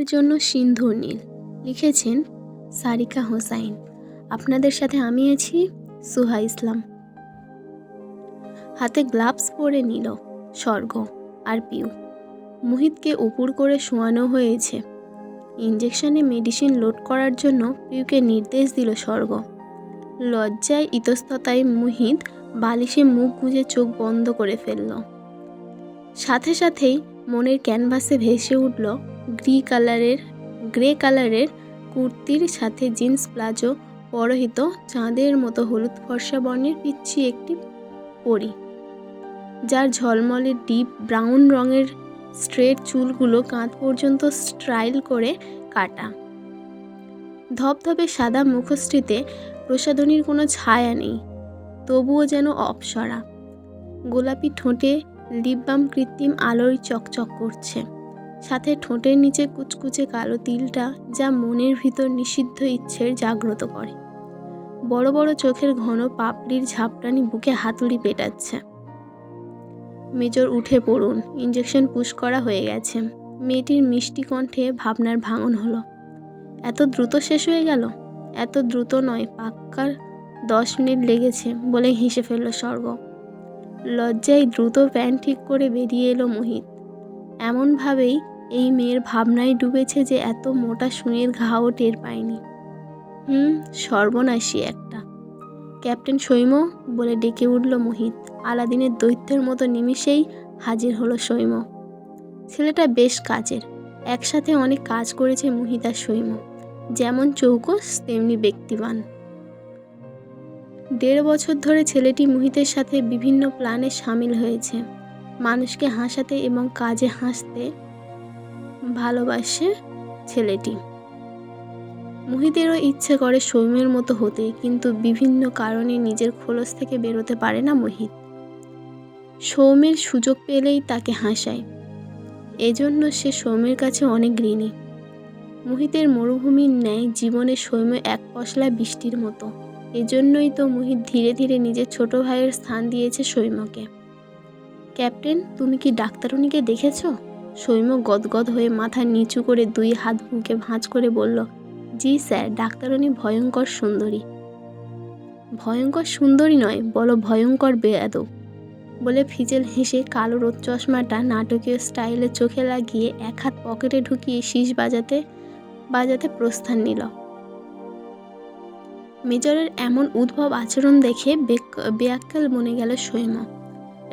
আমার জন্য সিন্ধুর নীল। লিখেছেন সারিকা হোসাইন। আপনাদের সাথে আমি আছি সুহা ইসলাম। হাতে গ্লাভস পরে নিল, স্বর্গ আর পিউ। মুহিতকে উপুর করে শোয়ানো হয়েছে। ইঞ্জেকশনে মেডিসিন লোড করার জন্য পিউকে নির্দেশ দিল স্বর্গ। লজ্জায় ইতস্ততায় মুহিত বালিশে মুখ গুঁজে চোখ বন্ধ করে ফেলল। সাথে সাথেই মনের ক্যানভাসে ভেসে উঠল গ্রি কালারের, গ্রে কালারের কুর্তির সাথে জিন্স প্লাজো পরহিত চাঁদের মতো হলুদ ফর্সা বর্ণের পিচ্ছি একটি পরি, যার ঝলমলে ডিপ ব্রাউন রঙের স্ট্রেট চুলগুলো কাঁধ পর্যন্ত স্ট্রাইল করে কাটা। ধপধপে সাদা মুখশ্রীতে প্রসাধনীর কোনো ছায়া নেই, তবুও যেন অপসরা। গোলাপি ঠোঁটে লিপবাম কৃত্রিম আলোয় চকচক করছে। সাথে ঠোঁটের নিচে কুচকুচে কালো তিলটা যা মনের ভিতর নিষিদ্ধ ইচ্ছের জাগ্রত করে। বড় বড় চোখের ঘন পাপড়ির ঝাপটানি বুকে হাতুড়ি পেটাচ্ছে। মেজর উঠে পড়ুন ইঞ্জেকশন পুশ করা হয়ে গেছে। মেয়েটির মিষ্টি কণ্ঠে ভাবনার ভাঙন হলো। এত দ্রুত শেষ হয়ে গেল? এত দ্রুত নয়, পাক্কার দশ মিনিট লেগেছে বলে হেসে ফেলল স্বর্গ। লজ্জায় দ্রুত প্যান্ট ঠিক করে বেরিয়ে এলো মোহিত। এমনভাবেই এই মেয়ের ভাবনায় ডুবেছে যে এত মোটা সুঁয়ের ঘাও টের পায়নি। হুম, সর্বনাশী একটা। ক্যাপ্টেন সৈম বলে ডেকে উঠল মোহিত। আলাদিনের দৈত্যের মতো নিমিষেই হাজির হলো সৈম। ছেলেটা বেশ কাজের। একসাথে অনেক কাজ করেছে মোহিত আর সৈম। যেমন চৌকস, তেমনি ব্যক্তিবান। দেড় বছর ধরে ছেলেটি মোহিতের সাথে বিভিন্ন প্ল্যানে সামিল হয়েছে। মানুষকে হাসাতে এবং কাজে হাসতে ভালোবাসে ছেলেটি। মোহিতেরও ইচ্ছে করে সৌম্যের মতো হতে, কিন্তু বিভিন্ন কারণে নিজের খোলস থেকে বেরোতে পারে না মোহিত। সৌম্যের সুযোগ পেলেই তাকে হাসায়। এজন্য সে সৌম্যের কাছে অনেক ঋণী। মোহিতের মরুভূমির ন্যায় জীবনে সৌম্য এক পশলা বৃষ্টির মতো। এজন্যই তো মোহিত ধীরে ধীরে নিজের ছোট ভাইয়ের স্থান দিয়েছে সৈম্যকে। ক্যাপ্টেন, তুমি কি ডাক্তারুনিকে দেখেছ? সৈম্য গদগদ হয়ে মাথা নিচু করে দুই হাত বুকে ভাঁজ করে বলল, জি স্যার ডাক্তারুনি ভয়ঙ্কর সুন্দরী। ভয়ঙ্কর সুন্দরী নয়, বলো ভয়ঙ্কর বেয়াদব। বলে ফিজেল হেসে কালো রোদ চশমাটা নাটকীয় স্টাইলে চোখে লাগিয়ে এক হাত পকেটে ঢুকিয়ে শীষ বাজাতে বাজাতে প্রস্থান নিল। মেজরের এমন উদ্ভব আচরণ দেখে বেয়াক্কাল মনে গেল সৈম।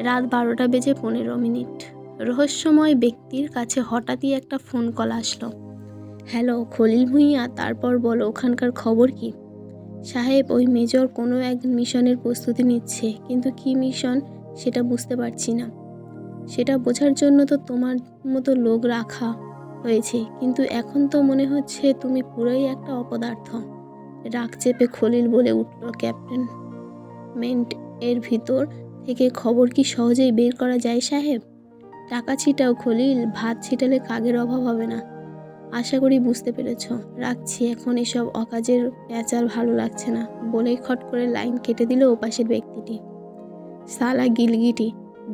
রাত বারোটা বেজে পনেরো মিনিট। রহস্যময় ব্যক্তির কাছে হঠাৎই একটা ফোন কল আসলো। হ্যালো, খলিল ভুঁইয়া, তারপর বলো, ওখানকার খবর কি? সাহেব ওই মেজর কোনো এক মিশনের প্রস্তুতি নিচ্ছে, কিন্তু কি মিশন সেটা বুঝতে পারছি না। সেটা বোঝার জন্য তো তোমার মতো লোক রাখা হয়েছে, কিন্তু এখন তো মনে হচ্ছে তুমি পুরোই একটা অপদার্থ। রাগ চেপে খলিল বলে উঠল, ক্যাপ্টেন মেন্ট, এর ভিতর থেকে খবর কি সহজেই বের করা যায় সাহেব? টাকা ছিটাও খলিল, ভাত ছিটালে কাগের অভাব হবে না। আশা করি বুঝতে পেরেছ। রাখছি, এখন এসব অকাজের প্যাচাল ভালো লাগছে না, বলেই খট করে লাইন কেটে দিল ওপাশের ব্যক্তিটি। সালা গিলগিটি,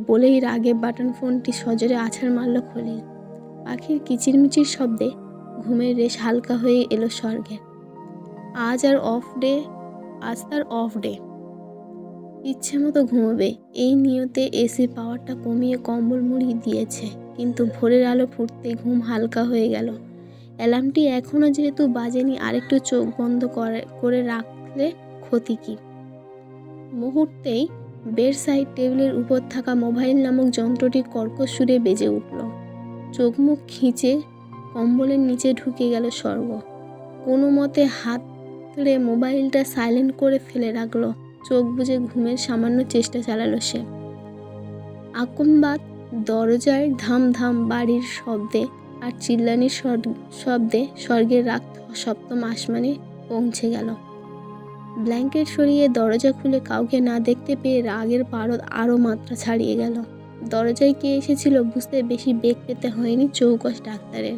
বলেই রাগে বাটন ফোনটি সজরে আছাড় মারল খলিল। পাখির কিচিরমিচির শব্দে ঘুমের রেশ হালকা হয়ে এলো স্বর্গে। আজ আর অফ ডে, আজ তার অফ ডে। ইচ্ছে মতো ঘুমোবে। এই নিয়তে এসির পাওয়ারটা কমিয়ে কম্বল মুড়ি দিয়েছে। কিন্তু ভোরের আলো ফুটতে ঘুম হালকা হয়ে গেল। অ্যালার্মটি এখনও যেহেতু বাজেনি, আরেকটু চোখ বন্ধ করে করে রাখলে ক্ষতি কী? মুহূর্তেই বেড সাইড টেবিলের উপর থাকা মোবাইল নামক যন্ত্রটি কর্কশ সুরে বেজে উঠল। চোখ মুখ খিঁচে কম্বলের নিচে ঢুকে গেল স্বর্গ। কোনো মতে হাত মোবাইলটা সাইলেন্ট করে ফেলে রাখল। চোখ বুজে ঘুমের সামান্য চেষ্টা চালালো সে। আকম্বাদ দরজায় ধাম ধাম বাড়ির শব্দে আর চিল্লানির শব্দে স্বর্গের রাগ সপ্তম আসমানে পৌঁছে গেল। ব্ল্যাঙ্কেট সরিয়ে দরজা খুলে কাউকে না দেখতে পেয়ে রাগের পারদ আরও মাত্রা ছাড়িয়ে গেল। দরজায় কে এসেছিল বুঝতে বেশি বেগ পেতে হয়নি চৌকস ডাক্তারের।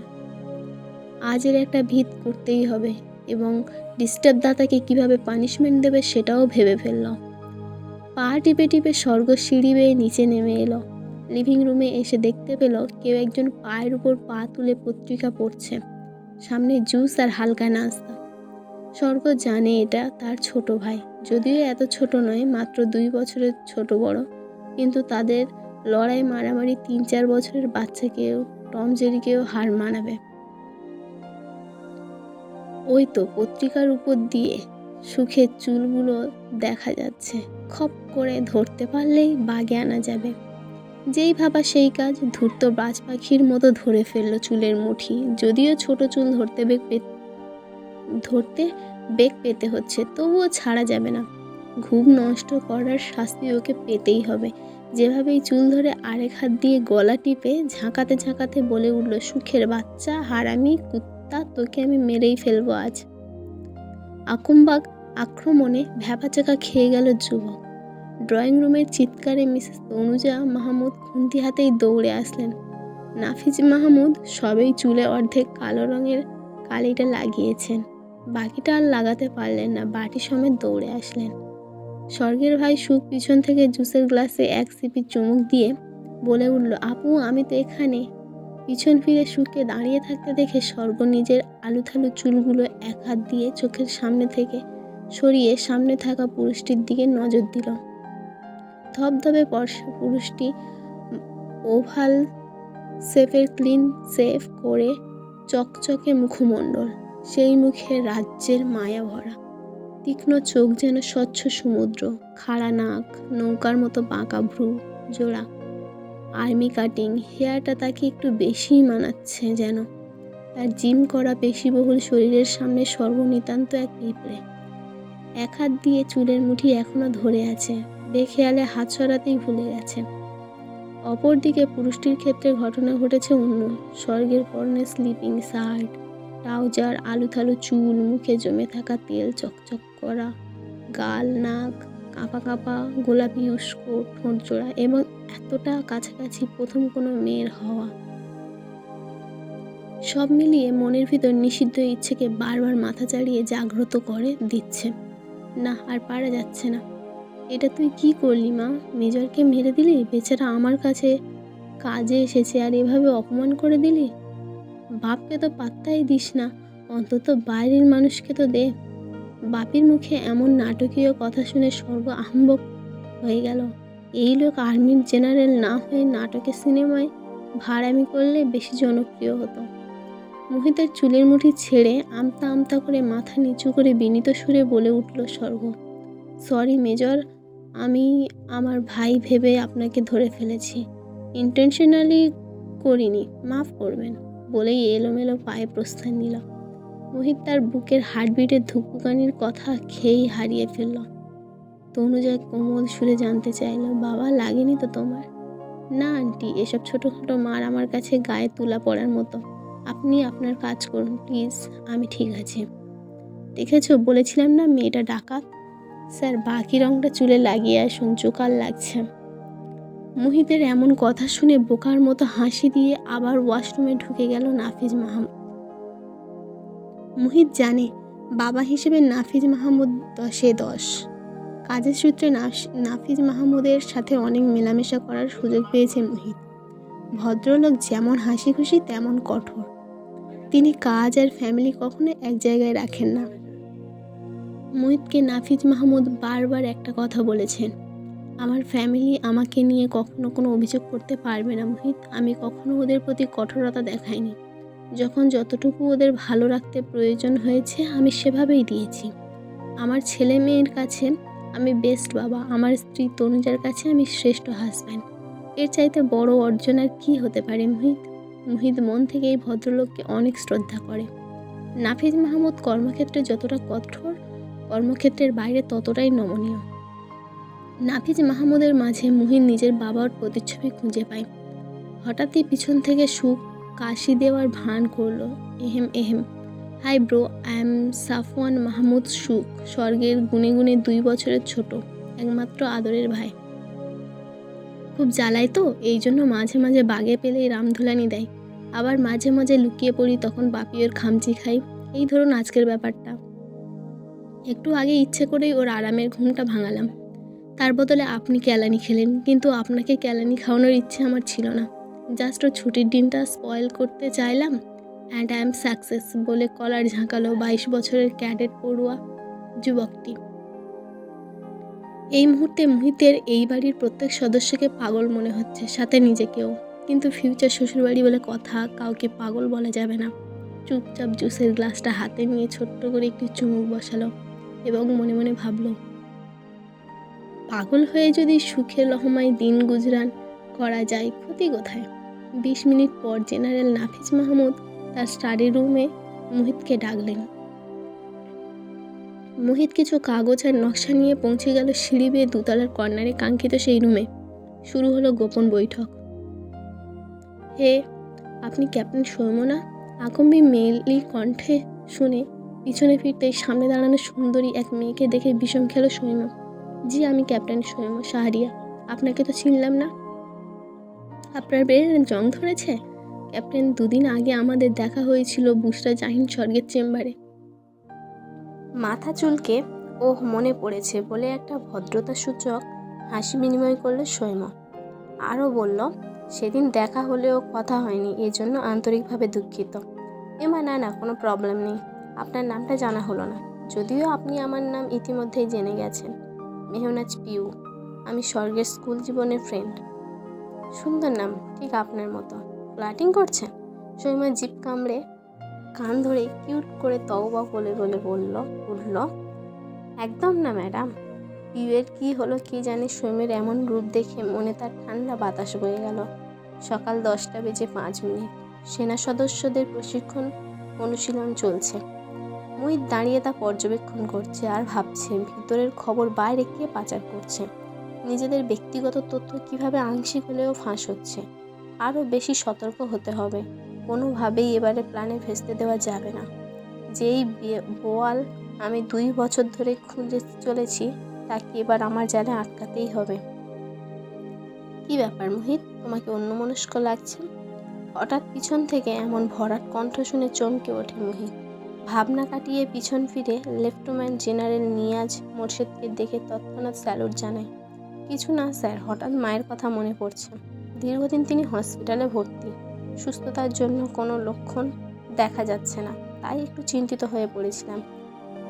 আজের একটা ভিত করতেই হবে। এবং ডিস্টার্ব দাতাকে কীভাবে পানিশমেন্ট দেবে সেটাও ভেবে ফেলল। পা টিপে টিপে স্বর্গ সিঁড়ি বেয়ে নিচে নেমে এলো। লিভিং রুমে এসে দেখতে পেল কেউ একজন পায়ের উপর পা তুলে পত্রিকা পড়ছে। সামনে জুস আর হালকা নাস্তা। স্বর্গ জানে এটা তার ছোট ভাই। যদিও এত ছোট নয়, মাত্র দুই বছরের ছোট বড়। কিন্তু তাদের লড়াই মারামারি তিন চার বছরের বাচ্চাকেও, টম জেরিকেও হার মানাবে। ওই তো পত্রিকার উপর দিয়ে সুখের চুলগুলো দেখা যাচ্ছে। খপ করে ধরতে পারলেই বাগে আনা যাবে। যেই ভাবা সেই কাজ ধূর্ত বাজ পাখির মতো ধরে ফেলল চুলের মুঠি। যদিও ছোট চুল ধরতে বেগ ধরতে বেগ পেতে হচ্ছে, তবুও ছাড়া যাবে না। ঘুম নষ্ট করার শাস্তি ওকে পেতেই হবে। যেভাবেই চুল ধরে আরেক হাত দিয়ে গলা টিপে ঝাঁকাতে ঝাঁকাতে বলে উঠল, সুখের বাচ্চা, হারামি, কুত্তা তোকে আমি মেরেই ফেলব আজ। আকুমবাগ আক্রমণে ভ্যাপাচাকা খেয়ে গেল যুবক। ড্রয়িং রুমের চিৎকারে মিসেস তনুজা মাহমুদ খুন্তি হাতেই দৌড়ে আসলেন। নাফিজ মাহমুদ সবেই চুলে অর্ধেক কালো রঙের কালিটা লাগিয়েছেন। বাকিটা আর লাগাতে পারলেন না, বাটি সমেত দৌড়ে আসলেন। স্বর্গের ভাই সুখ পিছন থেকে জুসের গ্লাসে এক সিপি চুমুক দিয়ে বলে উঠল, আপু, আমি তো এখানে। পিছন ফিরে সুখকে দাঁড়িয়ে থাকতে দেখে স্বর্গ নিজের আলুথালু চুলগুলো এক হাত দিয়ে চোখের সামনে থেকে সরিয়ে সামনে থাকা পুরুষটির দিকে নজর দিল। ধবধবে পর্স পুরুষটি ওভাল সেফের ক্লিন, সেফ করে চকচকে মুখমণ্ডল, সেই মুখে রাজ্যের মায়া ভরা। তীক্ষ্ণ চোখ যেন স্বচ্ছ সমুদ্র, খাড়া নাক, নৌকার মতো বাঁকা ভ্রু, জোড়া। আর্মি কাটিং হেয়ারটা তাকে একটু বেশিই মানাচ্ছে যেন। তার জিম করা পেশিবহুল শরীরের সামনে সর্বনিতান্ত এক পিঁপড়ে। এক হাত দিয়ে চুলের মুঠি এখনও ধরে আছে, বেখেয়ালে হাত সরাতেই ভুলে গেছে। অপরদিকে পুরুষটির ক্ষেত্রে ঘটনা ঘটেছে অন্য, স্বর্গের পরনে স্লিপিং শার্ট, ট্রাউজার, আলুথালু চুল, মুখে জমে থাকা তেল চকচক করা, গাল, নাক কাঁপা কাঁপা গোলাপি উস্কো, ঠোঁট জোড়া এবং এতটা কাছাকাছি প্রথম কোনো মেয়ের হওয়া। সব মিলিয়ে মনের ভিতর নিষিদ্ধ ইচ্ছেকে বারবার মাথা চাড়িয়ে জাগ্রত করে দিচ্ছে। না, আর পারা যাচ্ছে না। এটা তুই কি করলি, মা? মেজরকে মেরে দিলি? বেচারা আমার কাছে কাজে এসেছে আর এভাবে অপমান করে দিলি? বাপকে তো পাত্তাই দিস না। অন্তত বাইরের মানুষকে তো দে। বাপির মুখে এমন নাটকীয় কথা শুনে স্বর্গ আহম্বক হয়ে গেল। এই লোক আর্মির জেনারেল না হয়ে নাটকে সিনেমায় ভাড়ামি করলে বেশি জনপ্রিয় হতো। মোহিতের চুলের মুঠি ছেড়ে আমতা আমতা করে মাথা নিচু করে বিনীত সুরে বলে উঠল স্বর্গ সরি মেজর, আমি আমার ভাই ভেবে আপনাকে ধরে ফেলেছি। ইন্টেনশনালি করিনি, মাফ করবেন, বলেই এলোমেলো পায়ে প্রস্থান নিল। মোহিত তার বুকের হার্টবিটের ধুকপুকানির কথা খেয়েই হারিয়ে ফেলল। তনুজা কোমল সুরে জানতে চাইল, বাবা, লাগেনি তো তোমার? না, আন্টি, এসব ছোটোখাটো মার আমার কাছে গায়ে তুলা পড়ার মতো। আপনি আপনার কাজ করুন, প্লিজ, আমি ঠিক আছি। দেখেছ, বলেছিলাম না মেয়েটা ডাকাত? স্যার, বাকি রংটা চুলে লাগিয়ে আসুন জোকার লাগছে। মোহিতের এমন কথা শুনে বোকার মতো হাসি দিয়ে আবার ওয়াশরুমে ঢুকে গেল নাফিজ মাহমুদ। মোহিত জানে, বাবা হিসেবে নাফিজ মাহমুদ দশে দশ। কাজের সূত্রে নাফিজ মাহমুদের সাথে অনেক মেলামেশা করার সুযোগ পেয়েছে মোহিত। ভদ্রলোক যেমন হাসি খুশি, তেমন কঠোর। তিনি কাজ আর ফ্যামিলি কখনো এক জায়গায় রাখেন না। মোহিতকে নাফিজ মাহমুদ বারবার একটা কথা বলেছেন, আমার ফ্যামিলি আমাকে নিয়ে কখনো কোনো অভিযোগ করতে পারবে না মোহিত। আমি কখনো ওদের প্রতি কঠোরতা দেখাইনি। যখন যতটুকু ওদের ভালো রাখতে প্রয়োজন হয়েছে, আমি সেভাবেই দিয়েছি। আমার ছেলে মেয়ের কাছে আমি বেস্ট বাবা, আমার স্ত্রী তনুজার কাছে আমি শ্রেষ্ঠ হাজব্যান্ড এর চাইতে বড় অর্জন আর কী হতে পারে মোহিত? মোহিত মন থেকে এই ভদ্রলোককে অনেক শ্রদ্ধা করে। নাফিজ মাহমুদ কর্মক্ষেত্রে যতটা কঠোর, কর্মক্ষেত্রের বাইরে ততটাই নমনীয়। নাফিজ মাহমুদের মাঝে মুহিন নিজের বাবার প্রতিচ্ছবি খুঁজে পায়। হঠাৎই পিছন থেকে সুখ কাশি দেওয়ার ভান করল। Ahem ahem. Hi bro, I am Safwan Mahmud সুখ, স্বর্গের গুনে গুনে দুই বছরের ছোট, একমাত্র আদরের ভাই। খুব জ্বালায় তো, এই জন্য মাঝে মাঝে বাগে পেলেই রামধুলানি দেয়। আবার মাঝে মাঝে লুকিয়ে পড়ি তখন বাপিওর খামচি খাই। এই ধরুন আজকের ব্যাপারটা। একটু আগে ইচ্ছে করেই ওর আরামের ঘুমটা ভাঙালাম। তার বদলে আপনি ক্যালানি খেলেন, কিন্তু আপনাকে ক্যালানি খাওয়ানোর ইচ্ছে আমার ছিল না। জাস্ট ও ছুটির দিনটা স্পয়েল করতে চাইলাম অ্যান্ড আই এম সাকসেস বলে কলার ঝাঁকালো বাইশ বছরের ক্যাডেট পড়ুয়া যুবকটি। এই মুহূর্তে মোহিতের এই বাড়ির প্রত্যেক সদস্যকে পাগল মনে হচ্ছে, সাথে নিজেকেও। কিন্তু ফিউচার শ্বশুরবাড়ি বলে কথা কাউকে পাগল বলা যাবে না। চুপচাপ জুসের গ্লাসটা হাতে নিয়ে ছোট্ট করে একটি চুমুক বসালো এবং মনে মনে ভাবলো, পাগল হয়ে যদি সুখের রহমায় দিন গুজরান, করা যায় ক্ষতি কোথায়? বিশ মিনিট পর জেনারেল নাফিজ মাহমুদ তার স্টাডি রুমে মোহিতকে ডাকলেন। মোহিত কিছু কাগজ আর নকশা নিয়ে পৌঁছে গেল সিঁড়ি বেয়ে দুতলার কর্নারে কাঙ্ক্ষিত সেই রুমে। শুরু হলো গোপন বৈঠক। হে, আপনি ক্যাপ্টেন সৌমনা? আকম্বি মেলি কণ্ঠে শুনে পিছনে ফিরতেই সামনে দাঁড়ানো সুন্দরী এক মেয়েকে দেখে বিষম খেলো সৈম জি, আমি ক্যাপ্টেন সৈম শাহরিয়া। আপনাকে তো চিনলাম না। আপনার বের জং ধরেছে? ক্যাপ্টেন, দুদিন আগে আমাদের দেখা হয়েছিল বুসরা জাহিন স্বর্গের চেম্বারে। মাথা চুলকে ও মনে পড়েছে বলে একটা ভদ্রতা সূচক হাসি বিনিময় করল সৈম। আরও বলল, সেদিন দেখা হলেও কথা হয়নি, এজন্য আন্তরিকভাবে দুঃখিত। এমা, না না, কোনো প্রবলেম নেই। আপনার নামটা জানা হলো না। যদিও আপনি আমার নাম ইতিমধ্যেই জেনে গেছেন। মেহনাজ পিউ, আমি স্বর্গের স্কুল জীবনের ফ্রেন্ড সুন্দর নাম, ঠিক আপনার মতো। ফ্লাটিং করছেন সৈমা জিপ কামড়ে কান ধরে কিউট করে তওবা বলে বলে বলল, উঠল? একদম না, ম্যাডাম। পিউয়ের কি হলো কি জানি? সৈমের এমন রূপ দেখে মনে তার ঠান্ডা বাতাস বয়ে গেল। সকাল দশটা বেজে পাঁচ মিনিট। সেনা সদস্যদের প্রশিক্ষণ অনুশীলন চলছে। মুহিত দাঁড়িয়ে তা পর্যবেক্ষণ করছে আর ভাবছে, ভিতরের খবর বাইরে কে পাচার করছে? নিজেদের ব্যক্তিগত তথ্য কীভাবে আংশিক হলেও ফাঁস হচ্ছে? আরও বেশি সতর্ক হতে হবে। কোনোভাবেই এবারে প্ল্যানে ভেস্তে দেওয়া যাবে না। যেই বোয়াল আমি দুই বছর ধরে খুঁজে চলেছি, তাকে এবার আমার জালে আটকাতেই হবে। কি ব্যাপার মোহিত? তোমাকে অন্যমনস্ক লাগছে? হঠাৎ পিছন থেকে এমন ভরাট কণ্ঠ শুনে চমকে ওঠে মোহিত। ভাবনা কাটিয়ে পিছন ফিরে লেফটেন্যান্ট জেনারেল নিয়াজ মোর্শেদকে দেখে তৎক্ষণাৎ স্যালুট জানায় কিছু না স্যার, হঠাৎ মায়ের কথা মনে পড়ছে। দীর্ঘদিন তিনি হসপিটালে ভর্তি। সুস্থতার জন্য কোনো লক্ষণ দেখা যাচ্ছে না, তাই একটু চিন্তিত হয়ে পড়েছিলাম।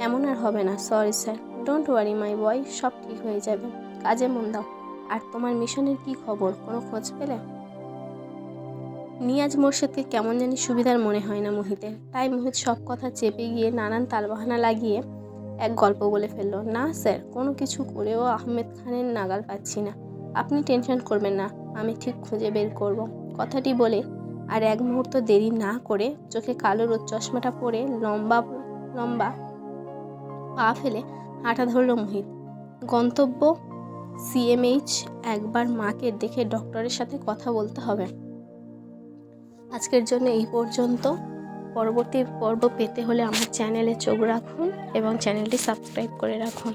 এমন আর হবে না, sorry sir. Don't worry my boy সব ঠিক হয়ে যাবে। কাজে মন দাও। আর তোমার মিশনের কি খবর? কোনো খোঁজ পেলে? নিয়াজ মোর্শেদকে কেমন জানি সুবিধার মনে হয় না মোহিতের। তাই মোহিত সব কথা চেপে গিয়ে নানান তালবাহানা লাগিয়ে এক গল্প বলে ফেলল, না স্যার, কোনো কিছু করেও আহমেদ খানের নাগাল পাচ্ছি না। আপনি টেনশন করবেন না, আমি ঠিক খুঁজে বের করব। কথাটি বলে, আর এক মুহূর্ত দেরি না করে চোখে কালো রোদ চশমাটা পরে লম্বা লম্বা পা ফেলে হাঁটা ধরল মোহিত। গন্তব্য সিএমএইচ একবার মাকে দেখে ডক্টরের সাথে কথা বলতে হবে। আজকের জন্য এই পর্যন্ত। পরবর্তী পর্ব পেতে হলে আমার চ্যানেলে চোখ রাখুন এবং চ্যানেলটি সাবস্ক্রাইব করে রাখুন।